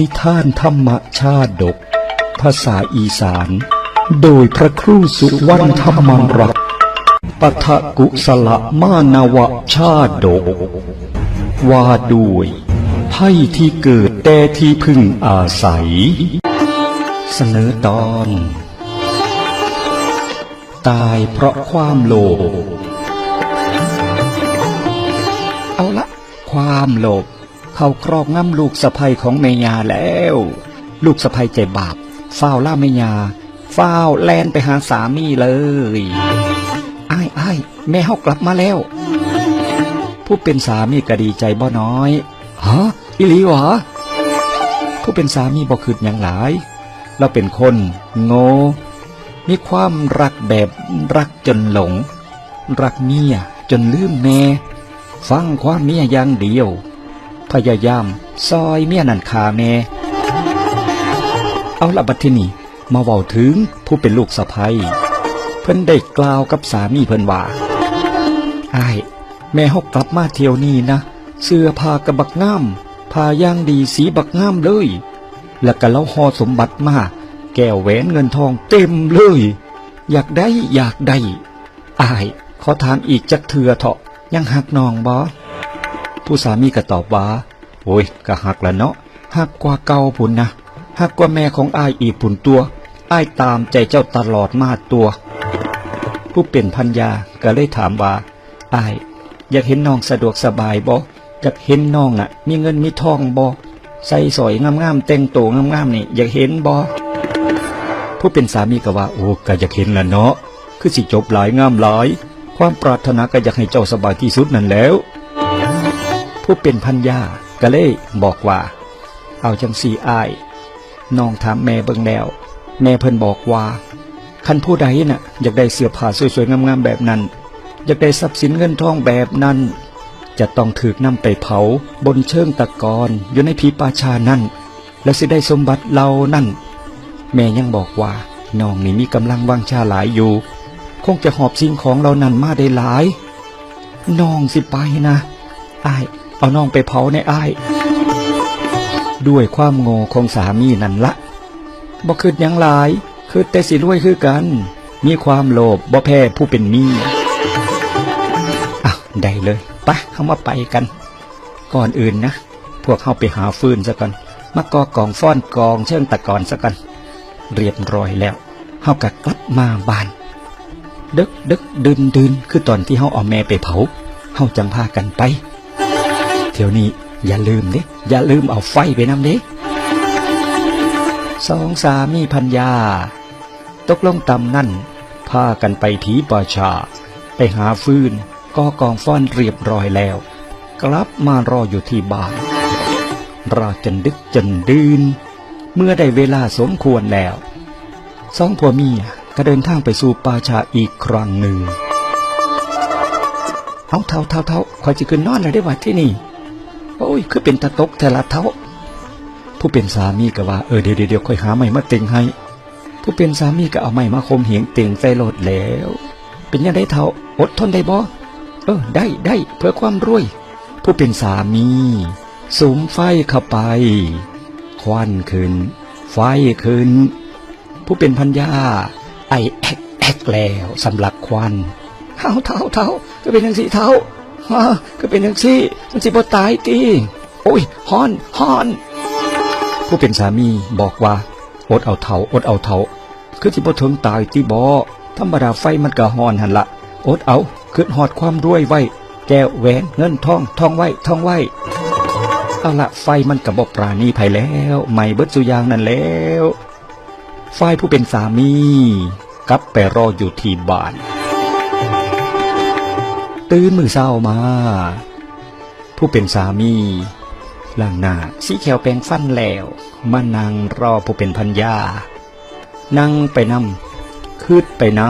นิทานธรรมชาดก ภาษาอีสาน โดยพระครูสุวรรณธรรมรักปะทกุสละมานวชาดก ว่าด้วยไพ่ที่เกิดแต่ที่พึ่งอาศัย เสนอตอน ตายเพราะความโลภเอาละ ความโลภ เข้าครอบงำลูกสะใภ้ของเมยาแล้ว ลูกสะใภ้ใจบาปฝ้าวล่าเมยาฝ้าวแลนไปหาสามีเลยอ้ายอ้ายแม่เฮากลับมาแล้ว ผู้เป็นสามีก็ดีใจบ่น้อยฮะอิลีหวะผู้เป็นสามีบ่คืดอย่างหลาย เราเป็นคน โง่มีความรักแบบรักจนหลง รักเมียจนลืมแม่ฟังความเมียอย่างเดียว ยายาม ซอยเมียนันคาแม่ เอาละบัดทีนี้มาเว้าถึงผู้เป็นลูกสะใภ้เพิ่นได้กล่าวกับสามีเพิ่นว่าไอ้แม่เฮากลับมาเที่ยวนี้นะ เสื้อผ้ากระบักงามผ้าย่างดีสีบักงามเลย แล้วก็เล่าหอสมบัติมาแก้วแหวนเงินทองเต็มเลย อยากได้อยากได้อาย ขอถามอีกจักเถื่อเถาะยังหักนองบ่ผู้สามีก็ตอบว่า โอ้ยก็หักละเนาะหักกว่าเก่าพุ่นนะหักกว่าแม่ของอายอีกพุ่นตัวอายตามใจเจ้าตลอดมาตัว ผู้เป็นพันยาก็เลยถามว่าอายอยากเห็นน้องสะดวกสบายบ่อยากเห็นน้องน่ะ มีเงินมีทองบ่ใส่สอยงามๆแต่งตัวงามๆนี่อยากเห็นบ่ผู้เป็นสามีก็ว่าโอ้ก็อยากเห็นละเนาะคือสิจบหลายงามหลาย ความปรารถนาก็อยากให้เจ้าสบายที่สุดนั่นแล้ว ผู้เป็นพันยา ก็เลยบอกว่า เอาจังสี่อายน้องถามแม่เบิ่งแล้ว แม่เพิ่นบอกว่าคันผู้ใดน่ะอยากได้เสื้อผ้าสวยๆงามๆแบบนั้น อยากได้ทรัพย์สินเงินทองแบบนั้น จะต้องถูกนำไปเผาบนเชิงตะกอนอยู่ในผีป่าชานั่น และสิได้สมบัติเหล่านั่น แม่ยังบอกว่าน้องนี่มีกำลังวังชาหลายอยู่ คงจะหอบสิ่งของเหล่านั้นมาได้หลายน้องสิไปนะอ้าย เอาน้องไปเผาในอ้าย ด้วยความโง่ของสามีนั่นละบ่คืดยังหลายคือแต่สิรวยคือกัน มีความโลภบ่แพ้ผู้เป็นมียอะได้เลยปะเข้ามาไปกัน ก่อนอื่นนะ พวกเข้าไปหาฟืนซะก่อนมากอกองฟ้อนกองเชิงตะกอนซะก่อนเรียบร้อยแล้วเฮาก็กลับมาบ้านดึกดึกดืนดืนคือตอนที่เฮาเอาแม่ไปเผาเฮาจังพากันไป เที่ยวนี้อย่าลืมเด้อย่าลืมเอาไฟไปนำเด้สองสามีพันยาตกลงตำนั่นพากันไปผีป่าชา ไปหาฟืนก็กองฟ้อนเรียบร้อยแล้ว กลับมารออยู่ที่บ้านรอจนดึกจนดื่น เมื่อได้เวลาสมควรแล้ว สองผัวเมียก็เดินทางไปสู่ป่าชาอีกครั้งหนึ่ง เอาเท่าเท่าเท่าคอยจะขึ้นนอนแล้วได้ว่าที่นี่ โอ้ย คือเป็นตะตกแต่ละเท่าผู้เป็นสามีก็ว่า เออเดี๋ยวเดี๋ยวค่อยหาไม้มาเต็งให้ ผู้เป็นสามีก็เอาไม้มาคมเหงเต็งใส่โลดแล้ว เป็นยังได้เท่าอดทนได้บ่เออ ได้ได้เพื่อความรวย ผู้เป็นสามีสุมไฟเข้าไป ควันขึ้น ไฟขึ้น ผู้เป็นพันยาไอแอกแอกแล้วสำลักควันเท้าเท้าเท้าก็เป็นยังสี่เท้า ฮะก็เป็นยังสี่มันสิบ่ตายตีโอ้ยฮอนฮอน ผู้เป็นสามีบอกว่าอดเอาเถาอดเอาเถาคือสิบ่ถึงตายตีบ่ธรรมดาไฟมันก็ฮอนหันละอดเอาคืดหอดความรวยไว้ แก้วแหวนเงินทองทองไว้ทองไว้เอาละไฟมันกับบปราณีภัยแล้ว ไม่เบิดสุยางนั่นแล้วฝ่ายผู้เป็นสามีกลับไปรออยู่ที่บ้าน ตื่นมือเศร้ามา ผู้เป็นสามีล่างหน้าสีแขวแปรงฟันแล้วมานั่งรอผู้เป็นพันยานั่งไปนำคืดไปน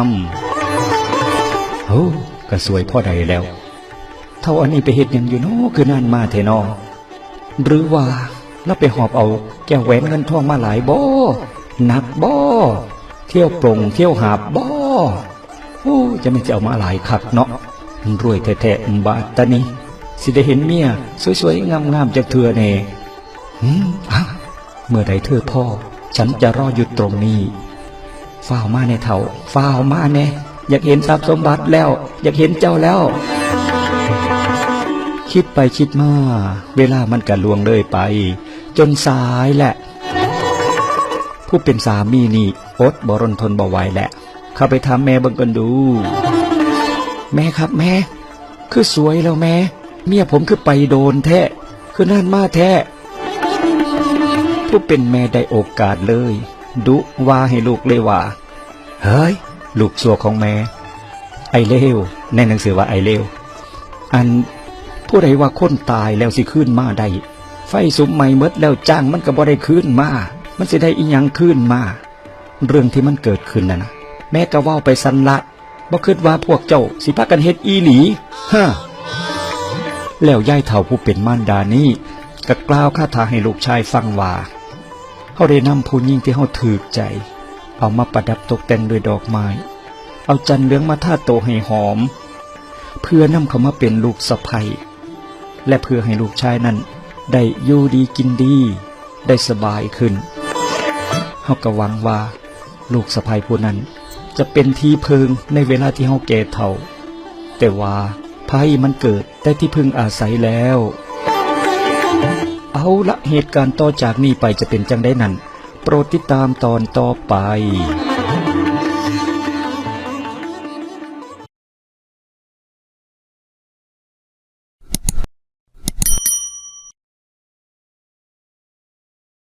ำโอ้ก็สวยพ่อใดแล้ว เท่าอันนี้ไปเห็ดยังอยู่เนาะคือนานมาเทนอหรือว่าเราไปหอบเอาแก้วแหวนเงินทองมาหลายบ่หนักบ่เที่ยวปรงเที่ยวหาบบ่โอ้จะไม่จะเอามาหลายคักเนาะ รวยแท้ๆบาทตานี้สิได้เห็นเมียสวยๆ งามๆจากเธอเน่หืมอ้าวเมื่อใดเธอพ่อ ฉันจะรออยู่ตรงนี้ฝ้าวมาในเถาฝ้าวมาแน่อยากเห็นทรัพย์สมบัติแล้ว อยากเห็นเจ้าแล้ว คิดไปคิดมา เวลามันกะลวงเลยไป จนสายแหละ ผู้เป็นสามีนี่อดบรนทนบ่ไหวแหละ เข้าไปถามแม่เบิ่งกันดู แม่ครับแม่ คือสวยแล้วแม่ เมียผมคือไปโดนแท้คือนั่นมาแท้ผู้เป็นแม่ได้โอกาสเลย ดุว่าให้ลูกเลยว่า เฮ้ย ลูกสัวของแม่ ไอเลวในหนังสือว่าไอเลวอันผู้ใดว่าคนตายแล้วสิขึ้นมาได้ไฟสุมใหม่เมดแล้วจ้างมันก็บ่ได้ขึ้นมา มันสิได้อีหยังขึ้นมา เรื่องที่มันเกิดขึ้นน่ะนะแม่ก็ว่าไปสันละ บ่คิดว่าพวกเจ้าสิพากันเฮ็ดอีหลีฮะแล้วย่ายเฒ่าผู้เป็นมารดานี้ก็กล่าวคาถาให้ลูกชายฟังว่าเขาได้นำผู้หญิงที่เขาถือใจ เอามาประดับตกแต่งด้วยดอกไม้ เอาจันเหลืองมาทาโตให้หอม เพื่อนำเขามาเป็นลูกสะใภ้และเพื่อให้ลูกชายนั้น ได้อยู่ดีกินดี ได้สบายขึ้นเฮาก็หวังว่า ลูกสะใภ้ผู้นั้น จะเป็นที่พึงในเวลาที่เฮาแก่เฒ่า แต่ว่าภัยมันเกิดได้ที่พึงอาศัยแล้ว เอาละเหตุการณ์ต่อจากนี้ไปจะเป็นจังได้นั้น โปรดติดตามตอนต่อไป